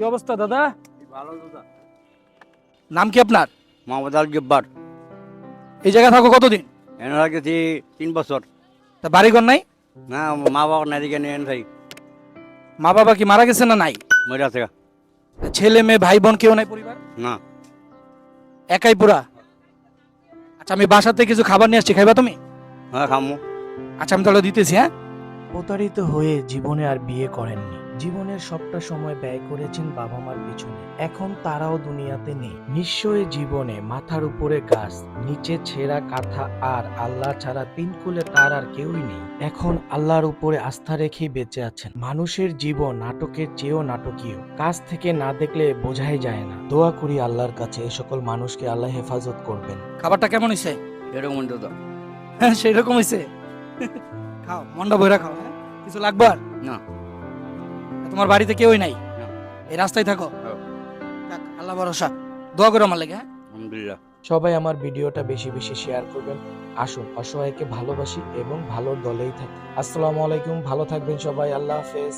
কি অবস্থা দাদা? ভালো দাদা। নাম কি আপনার? মোহাম্মদ আল জব্বার। এই জায়গায় থাকো কতদিন? এনে লাগেছি তিন বছর। তা বাড়িঘর নাই? না মা বাবা নাই দিকে নিয়ে থাকি। মা বাবা কি মারা গেছে না নাই? মরে আছে ছেলে মেয়ে ভাই বোন কেউ নাই পরিবার? না। একাই পুরা? আচ্ছা আমি বাসাতে কিছু খাবার নিয়ে আসছি খাইবা তুমি? হ্যাঁ খামু। আচ্ছা আমি তাহলে দিতেছি হ্যাঁ? প্রতারিত হয়ে জীবনে আর বিয়ে করেননি। জীবনের সবটা সময় ব্যয় করেছেন বাবা মার পিছনে। এখন তারাও দুনিয়াতে নেই। নিশ্চয়ই জীবনে মাথার উপরে গাছ নিচে ছেঁড়া কাঁথা আর আল্লাহ ছাড়া তিন কুলে তার আর কেউই নেই। এখন আল্লাহর উপরে আস্থা রেখেই বেঁচে আছেন। মানুষের জীবন নাটকের চেয়েও নাটকীয়। কাছ থেকে না দেখলে বোঝাই যায় না। দোয়া করি আল্লাহর কাছে এই সকল মানুষকে আল্লাহ হেফাজত করবেন। খাবারটা কেমন হয়েছে এরকম হ্যাঁ সেই রকম হয়েছে খাও মন্ডা বইরা খাও হ্যাঁ? কিছু লাগবে? না। তোমার বাড়িতে কেউই নাই? এই রাস্তায় থাকো। আল্লাহ ভরসা। দোয়া করো আমার লাগে হ্যাঁ? আলহামদুলিল্লাহ। সবাই আমার ভিডিওটা বেশি বেশি শেয়ার করবেন। আসুন অসহায়কে ভালোবাসি এবং ভালো দলেই থাকি। আসসালামু আলাইকুম ভালো থাকবেন সবাই আল্লাহ হাফেজ।